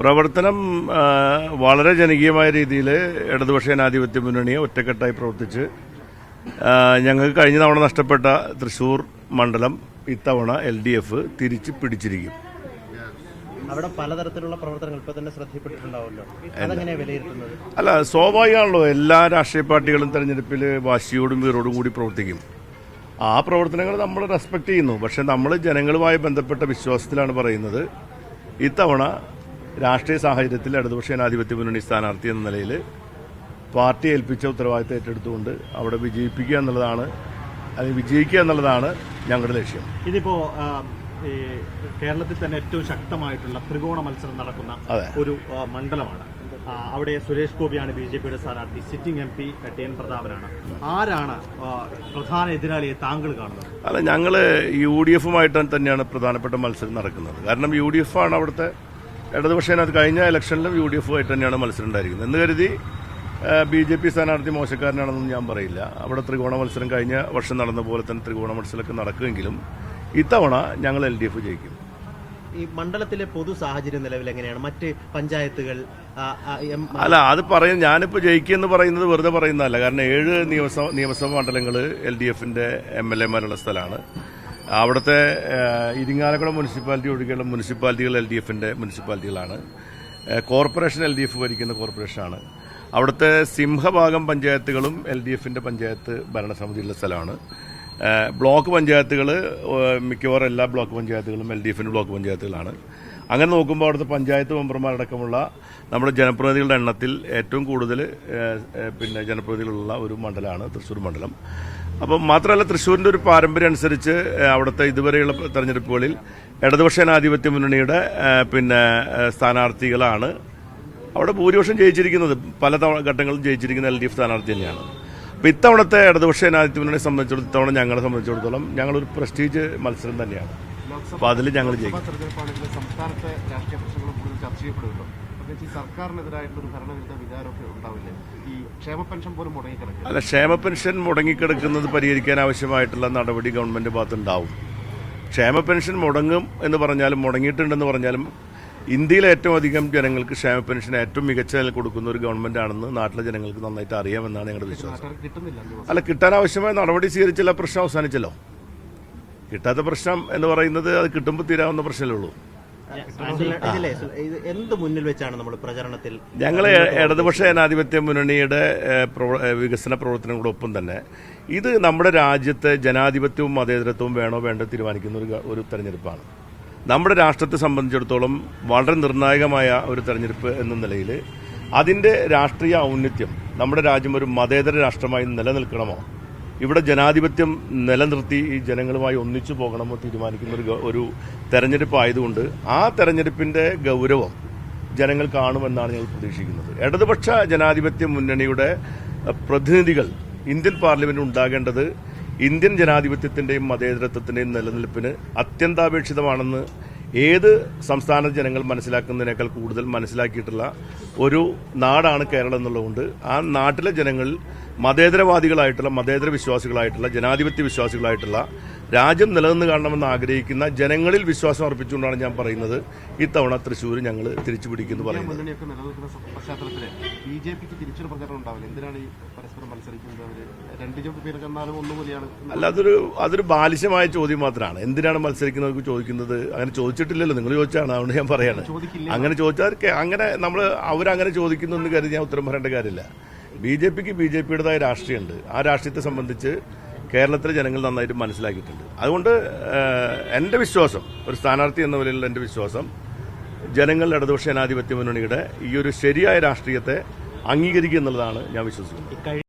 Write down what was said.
പ്രവർത്തനം വളരെ ജനകീയമായ രീതിയിൽ ഇടതുപക്ഷ ജനാധിപത്യ മുന്നണിയെ ഒറ്റക്കെട്ടായി പ്രവർത്തിച്ച് ഞങ്ങൾക്ക് കഴിഞ്ഞ തവണ നഷ്ടപ്പെട്ട തൃശൂർ മണ്ഡലം ഇത്തവണ എൽ ഡി എഫ് തിരിച്ച് പിടിച്ചിരിക്കും. അവിടെ പലതരത്തിലുള്ള പ്രവർത്തനങ്ങൾ ഇപ്പൊ തന്നെ വിലയിരുത്തുന്നത്? അല്ല സ്വാഭാവികമാണല്ലോ എല്ലാ രാഷ്ട്രീയ പാർട്ടികളും തെരഞ്ഞെടുപ്പിൽ വാശിയോടും വീറോടും കൂടി പ്രവർത്തിക്കും. ആ പ്രവർത്തനങ്ങൾ നമ്മൾ റെസ്പെക്ട് ചെയ്യുന്നു. പക്ഷെ നമ്മൾ ജനങ്ങളുമായി ബന്ധപ്പെട്ട വിശ്വാസത്തിലാണ് പറയുന്നത് ഇത്തവണ രാഷ്ട്രീയ സാഹചര്യത്തിൽ ഇടതുപക്ഷ ജനാധിപത്യ മുന്നണി സ്ഥാനാർത്ഥി എന്ന നിലയിൽ പാർട്ടി ഏൽപ്പിച്ച ഉത്തരവാദിത്തം ഏറ്റെടുത്തുകൊണ്ട് അവിടെ വിജയിപ്പിക്കുക എന്നുള്ളതാണ് അല്ലെങ്കിൽ വിജയിക്കുക എന്നുള്ളതാണ് ഞങ്ങളുടെ ലക്ഷ്യം. ഇതിപ്പോ കേരളത്തിൽ തന്നെ ഏറ്റവും ശക്തമായിട്ടുള്ള ത്രികോണ മത്സരം നടക്കുന്ന ഒരു മണ്ഡലമാണ്. അവിടെ സുരേഷ് ഗോപിയാണ് ബി ജെ പിയുടെ സ്ഥാനാർത്ഥി. Sitting M P T N പ്രതാപനാണ്. ആരാണ് പ്രധാന എതിരാളിയെ താങ്കൾ കാണുന്നത്? അല്ല ഞങ്ങൾ യു ഡി എഫുമായിട്ട് തന്നെയാണ് പ്രധാനപ്പെട്ട മത്സരം നടക്കുന്നത്. കാരണം യു ഡി എഫ് ആണ് അവിടുത്തെ ഇടതുപക്ഷ ജനാധി- കഴിഞ്ഞ ഇലക്ഷനിലും യു ഡി എഫുമായിട്ട് തന്നെയാണ് മത്സരം ഉണ്ടായിരിക്കുന്നത്. എന്ന് കരുതി ബി ജെ പി സ്ഥാനാർത്ഥി മോശക്കാരനാണെന്നൊന്നും ഞാൻ പറയില്ല. അവിടെ ത്രികോണ മത്സരം കഴിഞ്ഞ വർഷം നടന്ന പോലെ തന്നെ ത്രികോണ മത്സരമൊക്കെ നടക്കുമെങ്കിലും ഇത്തവണ ഞങ്ങൾ എൽ ഡി എഫ് ജയിക്കും. ഈ മണ്ഡലത്തിലെ പൊതു സാഹചര്യം നിലവിൽ എങ്ങനെയാണ്? മറ്റ് പഞ്ചായത്തുകൾ അല്ല അത് പറയും. ഞാനിപ്പോൾ ജയിക്കുമെന്ന് പറയുന്നത് വെറുതെ പറയുന്നതല്ല. കാരണം ഏഴ് നിയമസഭ നിയമസഭാ മണ്ഡലങ്ങൾ എൽ ഡി എഫിന്റെ എം എൽ എമാരുള്ള സ്ഥലമാണ്. അവിടുത്തെ ഇരിങ്ങാലക്കുട മുനിസിപ്പാലിറ്റി ഒഴികെയുള്ള മുനിസിപ്പാലിറ്റികൾ എൽ ഡി എഫിന്റെ മുനിസിപ്പാലിറ്റികളാണ് കോർപ്പറേഷൻ എൽ ഡി എഫ് ഭരിക്കുന്ന കോർപ്പറേഷനാണ്. അവിടുത്തെ സിംഹഭാഗം പഞ്ചായത്തുകളും എൽ ഡി എഫിന്റെ പഞ്ചായത്ത് ഭരണസമിതിയുള്ള സ്ഥലമാണ്. ബ്ലോക്ക് പഞ്ചായത്തുകൾ മിക്കവാറും എല്ലാ ബ്ലോക്ക് പഞ്ചായത്തുകളും എൽ ഡി എഫിന്റെ ബ്ലോക്ക് പഞ്ചായത്തുകളാണ്. അങ്ങനെ നോക്കുമ്പോൾ അവിടുത്തെ പഞ്ചായത്ത് മെമ്പർമാരടക്കമുള്ള നമ്മുടെ ജനപ്രതിനിധികളുടെ എണ്ണത്തിൽ ഏറ്റവും കൂടുതൽ പിന്നെ ജനപ്രതിനിധികളുള്ള ഒരു മണ്ഡലമാണ് തൃശ്ശൂർ മണ്ഡലം. അപ്പം മാത്രമല്ല തൃശ്ശൂരിന്റെ ഒരു പാരമ്പര്യം അനുസരിച്ച് അവിടുത്തെ ഇതുവരെയുള്ള തെരഞ്ഞെടുപ്പുകളിൽ ഇടതുപക്ഷ ജനാധിപത്യ മുന്നണിയുടെ പിന്നെ സ്ഥാനാർത്ഥികളാണ് അവിടെ ഭൂരിപക്ഷം ജയിച്ചിരിക്കുന്നത്. പല തവണ ഘട്ടങ്ങളിൽ ജയിച്ചിരിക്കുന്ന എൽ ഡി എഫ് സ്ഥാനാർത്ഥി തന്നെയാണ്. അപ്പോൾ ഇത്തവണത്തെ ഇടതുപക്ഷ ജനാധിപത്യ മുന്നണിയെ സംബന്ധിച്ചിടത്തോളം ഇത്തവണ ഞങ്ങളെ സംബന്ധിച്ചിടത്തോളം ഞങ്ങളൊരു പ്രസ്റ്റീജ് മത്സരം തന്നെയാണ്. അപ്പോൾ അതിൽ ഞങ്ങൾ ജയിക്കും. സംസ്ഥാനത്തെ രാഷ്ട്രീയ പ്രശ്നങ്ങൾ കൂടുതൽ ചർച്ച ചെയ്യപ്പെടുമല്ലോ. അല്ല ക്ഷേമ പെൻഷൻ മുടങ്ങിക്കിടക്കുന്നത് പരിഹരിക്കാൻ ആവശ്യമായിട്ടുള്ള നടപടി ഗവൺമെന്റ് ഭാഗത്തുണ്ടാവും. ക്ഷേമ പെൻഷൻ മുടങ്ങും എന്ന് പറഞ്ഞാലും മുടങ്ങിയിട്ടുണ്ടെന്ന് പറഞ്ഞാലും ഇന്ത്യയിലെ ഏറ്റവും അധികം ജനങ്ങൾക്ക് ക്ഷേമ പെൻഷൻ ഏറ്റവും മികച്ച നില കൊടുക്കുന്ന ഒരു ഗവൺമെന്റ് ആണെന്ന് നാട്ടിലെ ജനങ്ങൾക്ക് നന്നായിട്ട് അറിയാമെന്നാണ് ഞങ്ങളുടെ വിശ്വാസം. അല്ല കിട്ടാൻ ആവശ്യമായ നടപടി സ്വീകരിച്ചില്ല പ്രശ്നം അവസാനിച്ചല്ലോ. കിട്ടാത്ത പ്രശ്നം എന്ന് പറയുന്നത് അത് കിട്ടുമ്പോൾ തീരാവുന്ന പ്രശ്നമേ ഉള്ളൂ. എന്ത് മുന്നിൽ വെച്ചാണ് നമ്മൾ പ്രചരണത്തിൽ ഞങ്ങൾ ഇടതുപക്ഷ ജനാധിപത്യ മുന്നണിയുടെ വികസന പ്രവർത്തനങ്ങളോടൊപ്പം തന്നെ ഇത് നമ്മുടെ രാജ്യത്തെ ജനാധിപത്യവും മതേതരത്വവും വേണോ വേണ്ടോ തീരുമാനിക്കുന്ന ഒരു ഒരു തെരഞ്ഞെടുപ്പാണ്. നമ്മുടെ രാഷ്ട്രത്തെ സംബന്ധിച്ചിടത്തോളം വളരെ നിർണായകമായ ഒരു തെരഞ്ഞെടുപ്പ് എന്ന നിലയിൽ അതിന്റെ രാഷ്ട്രീയ ഔന്നത്യം നമ്മുടെ രാജ്യം ഒരു മതേതര രാഷ്ട്രമായി നിലനിൽക്കണമോ ഇവിടെ ജനാധിപത്യം നിലനിർത്തി ഈ ജനങ്ങളുമായി ഒന്നിച്ചു പോകണമെന്ന് തീരുമാനിക്കുന്ന ഒരു ഒരു തെരഞ്ഞെടുപ്പ് ആയതുകൊണ്ട് ആ തെരഞ്ഞെടുപ്പിന്റെ ഗൗരവം ജനങ്ങൾ കാണുമെന്നാണ് ഞങ്ങൾ പ്രതീക്ഷിക്കുന്നത്. ഇടതുപക്ഷ ജനാധിപത്യ മുന്നണിയുടെ പ്രതിനിധികൾ ഇന്ത്യൻ പാർലമെന്റിൽ ഉണ്ടാകേണ്ടത് ഇന്ത്യൻ ജനാധിപത്യത്തിന്റെയും മതേതരത്വത്തിന്റെയും നിലനിൽപ്പിന് അത്യന്താപേക്ഷിതമാണെന്ന് ഏത് സംസ്ഥാന ജനങ്ങൾ മനസ്സിലാക്കുന്നതിനേക്കാൾ കൂടുതൽ മനസ്സിലാക്കിയിട്ടുള്ള ഒരു നാടാണ് കേരളം എന്നുള്ളതുകൊണ്ട് ആ നാട്ടിലെ ജനങ്ങൾ മതേതരവാദികളായിട്ടുള്ള മതേതര വിശ്വാസികളായിട്ടുള്ള ജനാധിപത്യ വിശ്വാസികളായിട്ടുള്ള രാജ്യം നിലനിന്ന് കാണണമെന്ന് ആഗ്രഹിക്കുന്ന ജനങ്ങളിൽ വിശ്വാസം അർപ്പിച്ചുകൊണ്ടാണ് ഞാൻ പറയുന്നത്. ഇത്തവണ തൃശ്ശൂർ ഞങ്ങൾ തിരിച്ചു പിടിക്കുന്നു പറയുന്നത്. മത്സരിക്കുന്നത് അല്ല അതൊരു അതൊരു ബാലിശമായ ചോദ്യം മാത്രമാണ്. എന്തിനാണ് മത്സരിക്കുന്നവർക്ക് ചോദിക്കുന്നത്? അങ്ങനെ ചോദിച്ചിട്ടില്ലല്ലോ. നിങ്ങൾ ചോദിച്ചാണ്. അതുകൊണ്ട് ഞാൻ പറയാണ്. അങ്ങനെ ചോദിച്ചാൽ അങ്ങനെ നമ്മൾ അവരങ്ങനെ ചോദിക്കുന്നു എന്ന് കരുതി ഞാൻ ഉത്തരം പറയേണ്ട കാര്യമില്ല. ബി ജെ പിക്ക് ബി ജെ പിയുടേതായ രാഷ്ട്രീയമുണ്ട്. ആ രാഷ്ട്രീയത്തെ സംബന്ധിച്ച് കേരളത്തിലെ ജനങ്ങൾ നന്നായിട്ട് മനസ്സിലാക്കിയിട്ടുണ്ട്. അതുകൊണ്ട് എന്റെ വിശ്വാസം ഒരു സ്ഥാനാർത്ഥി എന്ന നിലയിലുള്ള എന്റെ വിശ്വാസം ജനങ്ങളുടെ ഇടതുപക്ഷ ജനാധിപത്യ മുന്നണിയുടെ ഈ ഒരു ശരിയായ രാഷ്ട്രീയത്തെ അംഗീകരിക്കുക എന്നുള്ളതാണ് ഞാൻ വിശ്വസിക്കുന്നത്.